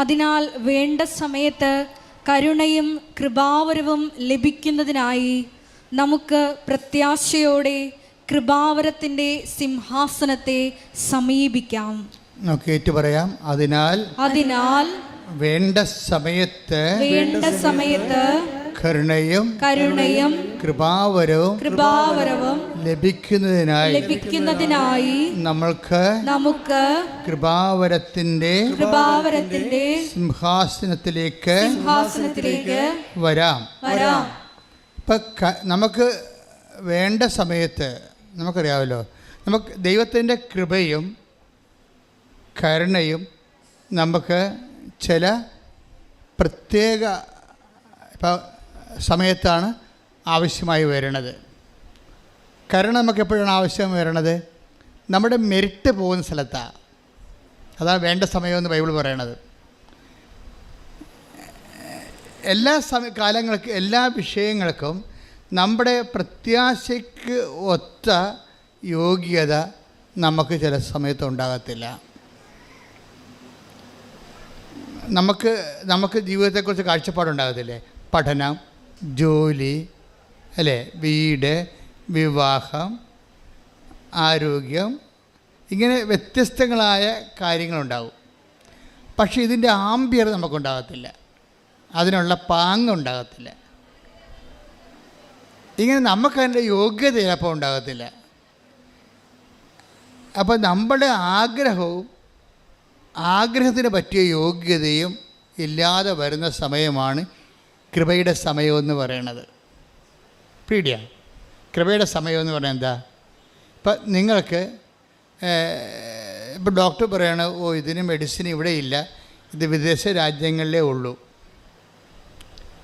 അതിനാൽ വേണ്ട സമയത്ത് കരുണയും കൃപാവരവും ലഭിക്കുന്നതിനായി നമുക്ക് പ്രത്യാശയോടെ കൃപാവരത്തിന്റെ സിംഹാസനത്തെ സമീപിക്കാം. നമുക്ക് ഏറ്റു പറയാം അതിനാൽ അതിനാൽ വേണ്ട സമയത്ത് വേണ്ട സമയത്ത് കരുണയും കരുണയും കൃപാവരവും കൃപാവരവും ലഭിക്കുന്നതിനായി ലഭിക്കുന്നതിനായി നമ്മൾക്ക് നമുക്ക് കൃപാവരത്തിന്റെ കൃപാവരത്തിന്റെ സിംഹാസനത്തിലേക്ക് സിംഹാസനത്തിലേക്ക് വരാം. വരാം. ഇപ്പം നമുക്ക് വേണ്ട സമയത്ത് നമുക്കറിയാമല്ലോ. നമുക്ക് ദൈവത്തിന്റെ കൃപയും കരുണയും നമുക്ക് ചില പ്രത്യേക ഇപ്പം സമയത്താണ് ആവശ്യമായി വരുന്നത് കരുണ നമുക്ക് എപ്പോഴാണ് ആവശ്യം വരുന്നത് നമ്മുടെ മെരിറ്റ് പോകുന്ന സ്ഥലത്താണ് അതാണ് വേണ്ട സമയമെന്ന് ബൈബിൾ പറയണത്. എല്ലാ സമയ കാലങ്ങൾക്ക് എല്ലാ വിഷയങ്ങൾക്കും നമ്മുടെ പ്രത്യാശയ്ക്ക് ഒത്ത യോഗ്യത നമുക്ക് ചില സമയത്ത് ഉണ്ടാകത്തില്ല. നമുക്ക് നമുക്ക് ജീവിതത്തെക്കുറിച്ച് കാഴ്ചപ്പാടുണ്ടാകത്തില്ലേ? പഠനം ജോലി അല്ലേ? വീട് വിവാഹം ആരോഗ്യം ഇങ്ങനെ വ്യത്യസ്തങ്ങളായ കാര്യങ്ങളുണ്ടാവും. പക്ഷേ ഇതിന്റെ ആംബിയർ നമുക്കുണ്ടാകത്തില്ല. അതിനുള്ള പാങ്ങ് ഉണ്ടാകത്തില്ല. ഇങ്ങനെ നമുക്കതിന്റെ യോഗ്യത ചിലപ്പോൾ ഉണ്ടാകത്തില്ല. അപ്പോൾ നമ്മുടെ ആഗ്രഹവും ആഗ്രഹത്തിന് പറ്റിയ യോഗ്യതയും ഇല്ലാതെ വരുന്ന സമയമാണ് കൃപയുടെ സമയമെന്ന് പറയണത്. പീഡിയ കൃപയുടെ സമയമെന്ന് പറഞ്ഞാൽ എന്താ? ഇപ്പം നിങ്ങൾക്ക് ഇപ്പം ഡോക്ടർ പറയണ ഓ ഇതിന് മെഡിസിൻ ഇവിടെ ഇല്ല. ഇത് വിദേശ രാജ്യങ്ങളിലേ ഉള്ളൂ.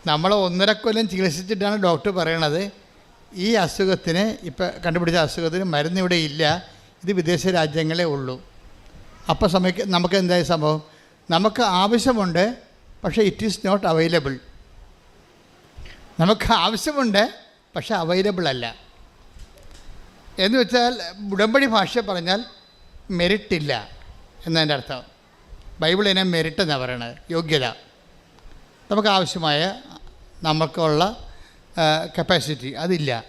നമ്മൾ ഒന്നര കൊല്ലം ചികിത്സിച്ചിട്ടാണ് ഡോക്ടർ പറയണത്. ഈ അസുഖത്തിന് ഇപ്പം കണ്ടുപിടിച്ച അസുഖത്തിന് മരുന്ന് ഇവിടെ ഇല്ല. ഇത് വിദേശ രാജ്യങ്ങളേ ഉള്ളൂ. അപ്പോൾ സമയത്ത് നമുക്ക് എന്തായ സംഭവം? നമുക്ക് ആവശ്യമുണ്ട് പക്ഷേ ഇറ്റ് ഈസ് നോട്ട് അവൈലബിൾ നമുക്ക് ആവശ്യമുണ്ട് പക്ഷെ അവൈലബിൾ അല്ല. എന്ന് വെച്ചാൽ ഉടമ്പടി ഭാഷ പറഞ്ഞാൽ മെറിറ്റ് ഇല്ല എന്നതിന്റെ അർത്ഥം. ബൈബിൾ മെറിറ്റ് എന്നാണ് പറയുന്നത് യോഗ്യത. നമുക്ക് ആവശ്യമായ നമുക്കുള്ള കപ്പാസിറ്റി അതില്ല.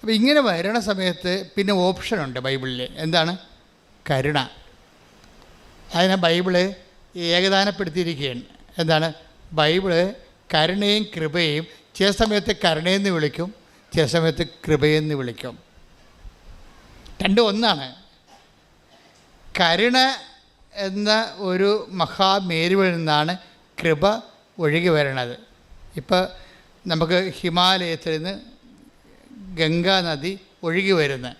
അപ്പോൾ ഇങ്ങനെ വരണ സമയത്ത് പിന്നെ ഓപ്ഷനുണ്ട് ബൈബിളിൽ എന്താണ്? കരുണ. അതിനെ ബൈബിൾ ഏകദാനപ്പെടുത്തിയിരിക്കുകയാണ്. എന്താണ്? ബൈബിൾ കരുണയും കൃപയും ചില സമയത്ത് കരുണയെന്ന് വിളിക്കും ചില സമയത്ത് കൃപയെന്ന് വിളിക്കും. രണ്ടും ഒന്നാണ്. കരുണ എന്ന ഒരു മഹാമേരുവിൽ നിന്നാണ് കൃപ ഒഴുകി വരണത്. ഇപ്പോൾ നമുക്ക് ഹിമാലയത്തിൽ നിന്ന് ഗംഗാ നദി ഒഴുകി വരുന്നത്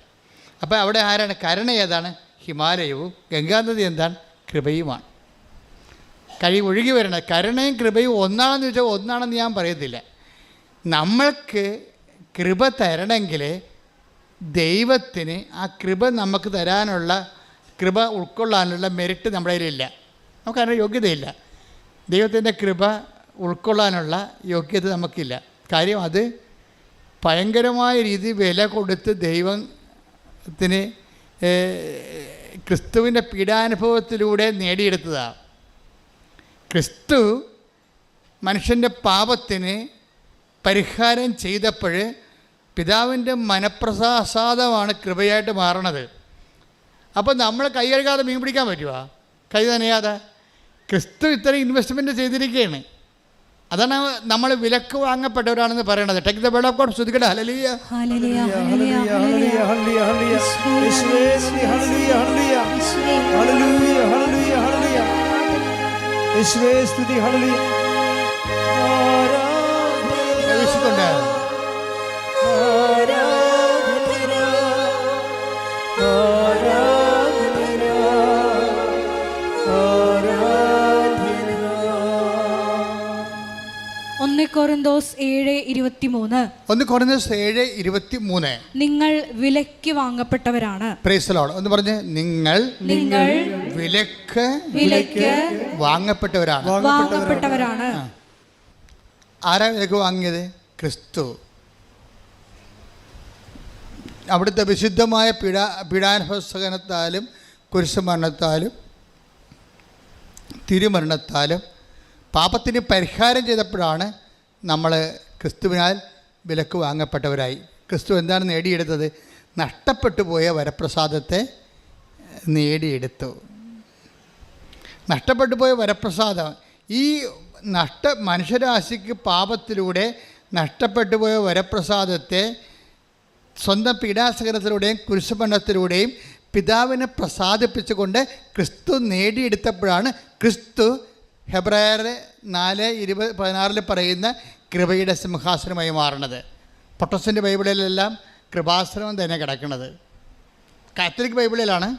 അപ്പോൾ അവിടെ ആരാണ്? കരുണ ഏതാണ്? ഹിമാലയവും ഗംഗാനദി എന്താണ്? കൃപയുമാണ്. കഴി ഒഴുകി വരണത്. കരുണയും കൃപയും ഒന്നാണെന്ന് ചോദിച്ചാൽ ഒന്നാണെന്ന് ഞാൻ പറയത്തില്ല. നമ്മൾക്ക് കൃപ തരണമെങ്കിൽ ദൈവത്തിന് ആ കൃപ നമുക്ക് തരാനുള്ള കൃപ ഉൾക്കൊള്ളാനുള്ള മെറിറ്റ് നമ്മുടെ കയ്യിലില്ല. നമുക്കതിന് യോഗ്യതയില്ല. ദൈവത്തിന്റെ കൃപ ഉൾക്കൊള്ളാനുള്ള യോഗ്യത നമുക്കില്ല. കാര്യം അത് ഭയങ്കരമായ രീതി വില കൊടുത്ത് ദൈവത്തിന് ക്രിസ്തുവിന്റെ പീഡാനുഭവത്തിലൂടെ നേടിയെടുത്തതാണ് ക്രിസ്തു മനുഷ്യന്റെ പാപത്തിന് പരിഹാരം ചെയ്തപ്പോൾ പിതാവിന്റെ മനപ്രസാദമാണ് കൃപയായിട്ട് മാറണത്. അപ്പോൾ നമ്മൾ കൈ കഴുകാതെ മീൻ പിടിക്കാൻ പറ്റുമോ കൈ നനയാതെ? ക്രിസ്തു ഇത്രയും ഇൻവെസ്റ്റ്മെന്റ് ചെയ്തിരിക്കുകയാണ്. അതാണ് നമ്മൾ വിലക്ക് വാങ്ങപ്പെട്ടവരാണെന്ന് പറയണത്. Take the bread of God ശ്രുതികട hallelujah hallelujah, ഹല്ലേലൂയ, കൊറിന്തോസ് ഏഴ് ഇരുപത്തി മൂന്ന് ഒന്ന് കുറഞ്ഞ ഏഴ് ഇരുപത്തി മൂന്ന് നിങ്ങൾ വിലക്ക് വാങ്ങപ്പെട്ടവരാണ്. ഒന്ന് പറഞ്ഞ് നിങ്ങൾ നിങ്ങൾ വിലക്ക് വിലക്ക് വാങ്ങപ്പെട്ടവരാണ്. വാങ്ങപ്പെട്ടവരാണ്. ആരാ വിലക്ക് വാങ്ങിയത്? ക്രിസ്തു. അവിടുത്തെ വിശുദ്ധമായ പീഡാ പീഡാനുഭവസഹനത്താലും കുരിശുമരണത്താലും തിരുമരണത്താലും പാപത്തിന് പരിഹാരം ചെയ്തപ്പോഴാണ് നമ്മൾ ക്രിസ്തുവിനാൽ വിലക്ക് വാങ്ങപ്പെട്ടവരായി. ക്രിസ്തു എന്താണ് നേടിയെടുത്തത്? നഷ്ടപ്പെട്ടു പോയ വരപ്രസാദത്തെ നേടിയെടുത്തു. നഷ്ടപ്പെട്ടു പോയ വരപ്രസാദം. ഈ നഷ്ട മനുഷ്യരാശിക്ക് പാപത്തിലൂടെ നഷ്ടപ്പെട്ടു പോയ വരപ്രസാദത്തെ സ്വന്തം പീഡാസകരത്തിലൂടെയും കുരിശുപണ്ണത്തിലൂടെയും പിതാവിനെ പ്രസാദിപ്പിച്ചുകൊണ്ട് ക്രിസ്തു നേടിയെടുത്തപ്പോഴാണ് ക്രിസ്തു ഹെബ്രായർ നാല് ഇരുപത് പതിനാറിൽ പറയുന്ന കൃപയുടെ സിംഹാസനമായി മാറണത്. പൊട്ടസിന്റെ ബൈബിളിലെല്ലാം കൃപാസനം തന്നെ കിടക്കുന്നത് കാത്തലിക് ബൈബിളിലാണ്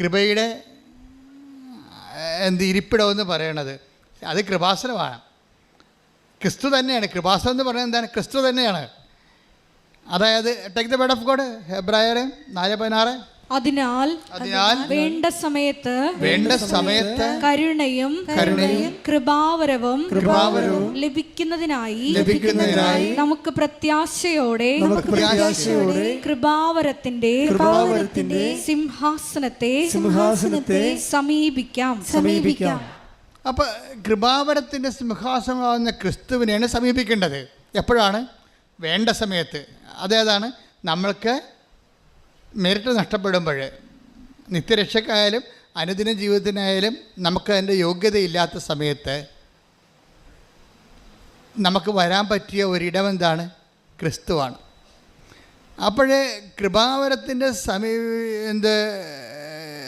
കൃപയുടെ എന്ത് ഇരിപ്പിടമെന്ന് പറയണത്. അത് കൃപാസനമാണ്. ക്രിസ്തു തന്നെയാണ്. കൃപാസനം എന്ന് പറയുന്നത് എന്താണ്? ക്രിസ്തു തന്നെയാണ്. അതായത് take the word of God ഹെബ്രായർ നാല് പതിനാറ്. അതിനാൽ അതിനാൽ വേണ്ട സമയത്ത് വേണ്ട സമയത്ത് കരുണയും കരുണയും കൃപാവരവും കൃപാവരവും ലഭിക്കുന്നതിനായി ലഭിക്കുന്നതിനായി നമുക്ക് പ്രത്യാശയോടെ നമുക്ക് പ്രത്യാശയോടെ കൃപാവരത്തിന്റെ കൃപാവരത്തിന്റെ സിംഹാസനത്തെ സിംഹാസനത്തെ സമീപിക്കാം. സമീപിക്കാം. അപ്പൊ കൃപാവരത്തിന്റെ സിംഹാസനമാകുന്ന ക്രിസ്തുവിനെയാണ് സമീപിക്കേണ്ടത്. എപ്പോഴാണ്? വേണ്ട സമയത്ത്. അതേതാണ്? നമ്മൾക്ക് മെരിറ്റ് നഷ്ടപ്പെടുമ്പോൾ നിത്യരക്ഷക്കായാലും അനുദിന ജീവിതത്തിനായാലും നമുക്ക് അതിന്റെ യോഗ്യതയില്ലാത്ത സമയത്ത് നമുക്ക് വരാൻ പറ്റിയ ഒരിടം എന്താണ്? ക്രിസ്തുവാണ്. അപ്പോഴേ കൃപാവരത്തിന്റെ സമീ എന്ത്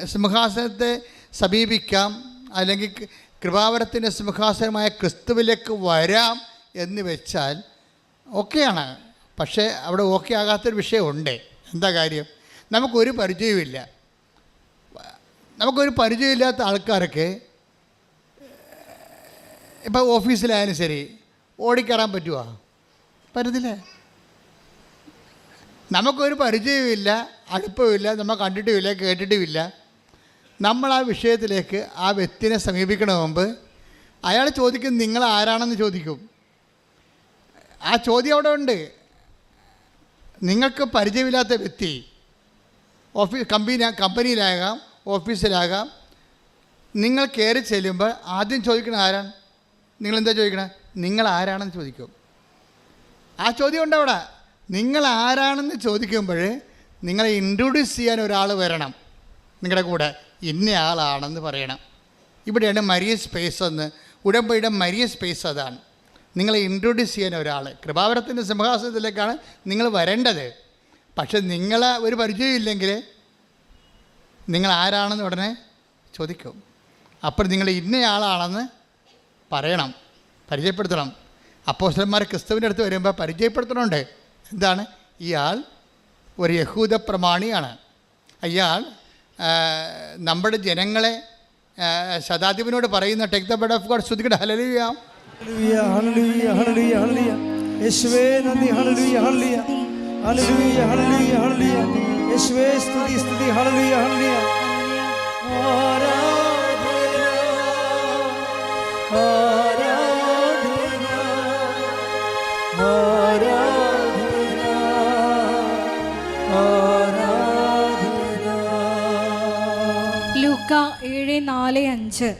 സിംഹാസനത്തെ സമീപിക്കാം അല്ലെങ്കിൽ കൃപാവരത്തിന്റെ സിംഹാസനമായ ക്രിസ്തുവിലേക്ക് വരാം എന്ന് വെച്ചാൽ ഓക്കെയാണ്. പക്ഷേ അവിടെ ഓക്കെ ആകാത്തൊരു വിഷയമുണ്ട്. എന്താ കാര്യം? നമുക്കൊരു പരിചയമില്ല നമുക്കൊരു പരിചയമില്ലാത്ത ആൾക്കാരൊക്കെ ഇപ്പോൾ ഓഫീസിലായാലും ശരി ഓടിക്കയറാൻ പറ്റുമോ പറ്റത്തില്ലേ. നമുക്കൊരു പരിചയമില്ല അടുപ്പമില്ല നമ്മൾ കണ്ടിട്ടുമില്ല കേട്ടിട്ടുമില്ല. നമ്മൾ ആ വിഷയത്തിലേക്ക് ആ വ്യക്തിനെ സമീപിക്കണ മുമ്പ് അയാൾ ചോദിക്കും നിങ്ങൾ ആരാണെന്ന് ചോദിക്കും. ആ ചോദ്യം അവിടെ ഉണ്ട്. നിങ്ങൾക്ക് പരിചയമില്ലാത്ത വ്യക്തി ഓഫീസ് കമ്പനി കമ്പനിയിലാകാം ഓഫീസിലാകാം. നിങ്ങൾ കയറി ചെല്ലുമ്പോൾ ആദ്യം ചോദിക്കണ ആരാണ്? നിങ്ങൾ എന്താ ചോദിക്കണേ? നിങ്ങൾ ആരാണെന്ന് ചോദിക്കും. ആ ചോദ്യം ഉണ്ട് അവിടെ. നിങ്ങൾ ആരാണെന്ന് ചോദിക്കുമ്പോൾ നിങ്ങളെ ഇൻട്രൊഡ്യൂസ് ചെയ്യാൻ ഒരാൾ വരണം. നിങ്ങളുടെ കൂടെ. ഇന്നയാളാണെന്ന് പറയണം. ഇവിടെയാണ് മരിയ സ്പേസ് എന്ന്. ഉടമ്പടിയുടെ മരിയ സ്പേസ് അതാണ്. നിങ്ങളെ ഇൻട്രൊഡ്യൂസ് ചെയ്യാൻ ഒരാൾ. കൃപാവരത്തിന്റെ സിംഹാസനത്തിലേക്കാണ് നിങ്ങൾ വരേണ്ടത്. പക്ഷെ നിങ്ങളെ ഒരു പരിചയമില്ലെങ്കിൽ നിങ്ങൾ ആരാണെന്ന് ഉടനെ ചോദിക്കും. അപ്പോൾ നിങ്ങൾ ഇന്നയാളാണെന്ന് പറയണം പരിചയപ്പെടുത്തണം. അപ്പോസ്റ്റന്മാർ ക്രിസ്തുവിന്റെ അടുത്ത് വരുമ്പോൾ പരിചയപ്പെടുത്തണമുണ്ട് എന്താണ്? ഇയാൾ ഒരു യഹൂദ പ്രമാണിയാണ്. അയാൾ നമ്മുടെ ജനങ്ങളെ ശതാധിപനോട് പറയുന്ന take the bread of God ശ്രുതികട hallelujah hallelujah hallelujah hallelujah യേശുവേ സ്തുതി ഹല്ലേലൂയ ഹല്ലേലൂയ ആരാധന ആരാധന ആരാധന ലൂക്ക ഏഴ് നാല് അഞ്ച്.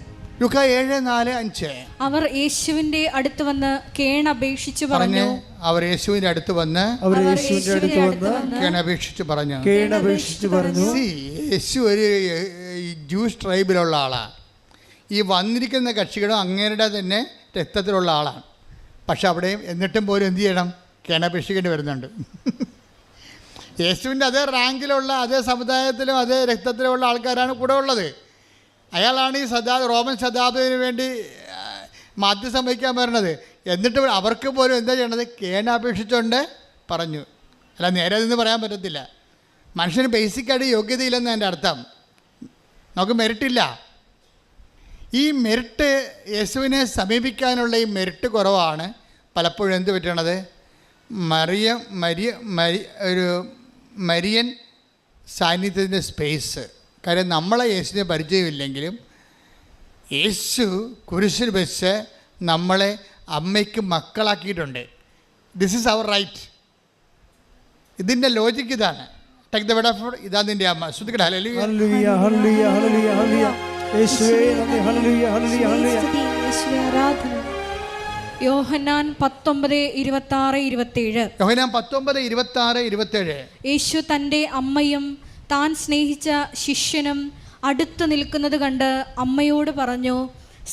ലുക്ക ഏഴ് നാല് അഞ്ച്. അവർ യേശുവിന്റെ അടുത്ത് വന്ന് കേണപേക്ഷിച്ചു പറഞ്ഞ് പറഞ്ഞു. അവർ യേശുവിന്റെ അടുത്ത് വന്ന് അവർ യേശുവിന്റെ അടുത്ത് വന്ന് കേണപേക്ഷിച്ചു പറഞ്ഞു. കേണപേക്ഷിച്ചു പറഞ്ഞു. യേശു ഒരു ജൂസ് ട്രൈബിലുള്ള ആളാണ് ഈ വന്നിരിക്കുന്ന കക്ഷികളും അങ്ങേരുടെ തന്നെ രക്തത്തിലുള്ള ആളാണ്. പക്ഷെ അവിടെ എന്നിട്ടും പോലും എന്ത് ചെയ്യണം? കേണപേക്ഷിക്കേണ്ടി വരുന്നുണ്ട്. യേശുവിന്റെ അതേ റാങ്കിലുള്ള അതേ സമുദായത്തിലും അതേ രക്തത്തിലുമുള്ള ആൾക്കാരാണ് കൂടെ ഉള്ളത്. അയാളാണ് ഈ സദാ റോമൻ ശതാബ്ദത്തിന് വേണ്ടി മാധ്യസ്ഥം വഹിക്കാൻ വരുന്നത് എന്നിട്ട് അവർക്ക് പോലും എന്താ ചെയ്യണത് കേണപേക്ഷിച്ചുകൊണ്ട് പറഞ്ഞു. അല്ല നേരെ നിന്ന് പറയാൻ പറ്റത്തില്ല. മനുഷ്യന് ബേസിക്കായിട്ട് യോഗ്യതയില്ലെന്ന് എന്റെ അർത്ഥം. നമുക്ക് മെറിറ്റില്ല ഈ മെറിറ്റ് യേശുവിനെ സമീപിക്കാനുള്ള ഈ മെറിറ്റ് കുറവാണ്. പലപ്പോഴും എന്ത് പറ്റണത്? മറിയ മരിയ മരി ഒരു മരിയൻ സാന്നിധ്യത്തിന്റെ സ്പേസ് കാര്യം നമ്മളെ യേശുവിനെ പരിചയമില്ലെങ്കിലും യേശു കുരിശിൽ വെച്ച് നമ്മളെ അമ്മയ്ക്ക് മക്കളാക്കിയിട്ടുണ്ട്. ദിസ് ഈസ് അവർ റൈറ്റ് ഇതിന്റെ ലോജിക്ക് ഇതാണ്. ടേക്ക് ദ വെഡ് ഓഫ് ഇതാ നിന്റെ അമ്മ. ശ്രദ്ധിക്കട്ടെ. ഹല്ലേലൂയ ഹല്ലേലൂയ ഹല്ലേലൂയ ഹല്ലേലൂയ ഹല്ലേലൂയ യേശുവേ നന്ദി. ഹല്ലേലൂയ ഹല്ലേലൂയ ഹല്ലേലൂയ സ്തുതി, യേശുവേ ആരാധന. യോഹന്നാൻ പത്തൊമ്പത് ഇരുപത്തി ആറ് ഇരുപത്തിയേഴ് യോഹനാൻ പത്തൊമ്പത് ഇരുപത്തി ആറ് ഇരുപത്തേഴ്. യേശു തന്റെ അമ്മയും താൻ സ്നേഹിച്ച ശിഷ്യനും അടുത്തു നിൽക്കുന്നത് കണ്ട് അമ്മയോട് പറഞ്ഞു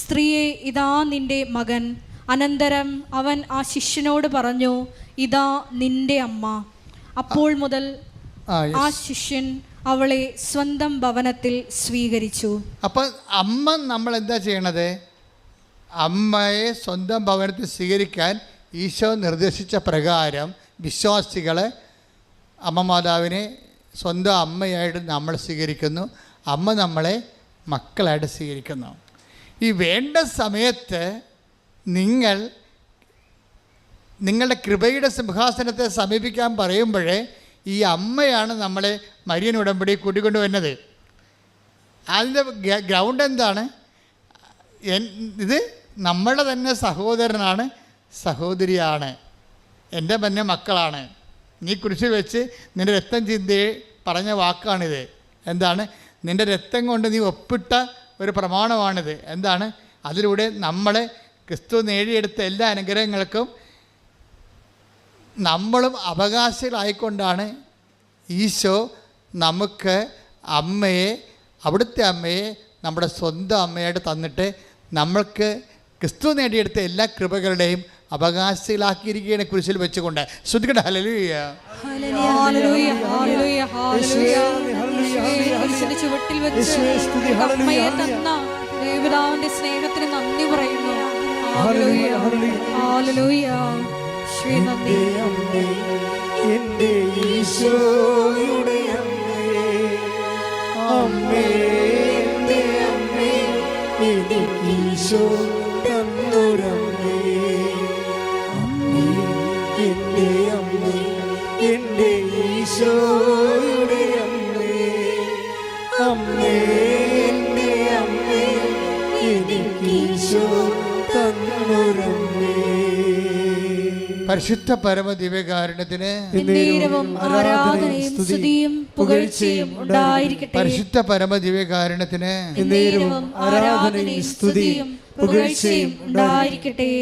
സ്ത്രീയെ ഇതാ നിന്റെ മകൻ. അനന്തരം അവൻ ആ ശിഷ്യനോട് പറഞ്ഞു ഇതാ നിന്റെ അമ്മ. അപ്പോൾ മുതൽ ആ ശിഷ്യൻ അവളെ സ്വന്തം ഭവനത്തിൽ സ്വീകരിച്ചു. അപ്പൊ അമ്മ നമ്മൾ എന്താ ചെയ്യണത്? അമ്മയെ സ്വന്തം ഭവനത്തിൽ സ്വീകരിക്കാൻ ഈശോ നിർദ്ദേശിച്ച പ്രകാരം വിശ്വാസികളെ അമ്മ മാതാവിനെ സ്വന്തം അമ്മയായിട്ട് നമ്മൾ സ്വീകരിക്കുന്നു. അമ്മ നമ്മളെ മക്കളായിട്ട് സ്വീകരിക്കുന്നു. ഈ വേണ്ട സമയത്ത് നിങ്ങൾ നിങ്ങളുടെ കൃപയുടെ സിംഹാസനത്തെ സമീപിക്കാൻ പറയുമ്പോഴേ ഈ അമ്മയാണ് നമ്മളെ മരിയൻ ഉടമ്പടി കൂട്ടിക്കൊണ്ടുവരുന്നത് അതിന്റെ ഗ്രൗണ്ട് എന്താണ്? ഇത് നമ്മളെ തന്നെ സഹോദരനാണ് സഹോദരിയാണ്. എന്റെ തന്നെ മക്കളാണ്. നീ കുരിശിൽ വെച്ച് നിന്റെ രക്തം ചിന്തി പറഞ്ഞ വാക്കാണിത്. എന്താണ്? നിന്റെ രക്തം കൊണ്ട് നീ ഒപ്പിട്ട ഒരു പ്രമാണമാണിത്. എന്താണ്? അതിലൂടെ നമ്മളെ ക്രിസ്തു നേടിയെടുത്ത എല്ലാ അനുഗ്രഹങ്ങൾക്കും നമ്മളും അവകാശികളായിക്കൊണ്ടാണ് ഈശോ നമുക്ക് അമ്മയെ അവിടുത്തെ അമ്മയെ നമ്മുടെ സ്വന്തം അമ്മയായിട്ട് തന്നിട്ട് നമ്മൾക്ക് ക്രിസ്തു നേടിയെടുത്ത എല്ലാ കൃപകളുടെയും അവകാശികളാക്കിയിരിക്കുകയാണ് കുരിശിൽ വെച്ചുകൊണ്ട്. ശ്രുതികട ഹലലുയ ഹല്ലേലൂയ, ഹല്ലേലൂയ, ഹല്ലേലൂയ. ചുവട്ടിൽ വെച്ച് യേശുവേ, സ്തുതി, ഹല്ലേലൂയ, അമ്മയെ തന്ന ദേവതാവിന്റെ സ്നേഹത്തിന് നന്ദി പറയുന്നു. ഹല്ലേലൂയ, ഹല്ലേലൂയ, ഹല്ലേലൂയ. ഹല്ലേലൂയ. എന്റെ അമ്മേ എന്റെ ഈശോയുടെ അമ്മേ. അമ്മേ എന്റെ അമ്മേ എനിക്ക് ഈശോ പരിശുദ്ധ പരമ ദിവ്യകാരുണ്യത്തിന് ഉണ്ടായിരിക്കട്ടെ. പരിശുദ്ധ പരമ ദിവ്യകാരുണ്യത്തിന് എന്നേരവും ആരാധനയും സ്തുതിയും പുകഴ്ചയും ഉണ്ടായിരിക്കട്ടെ.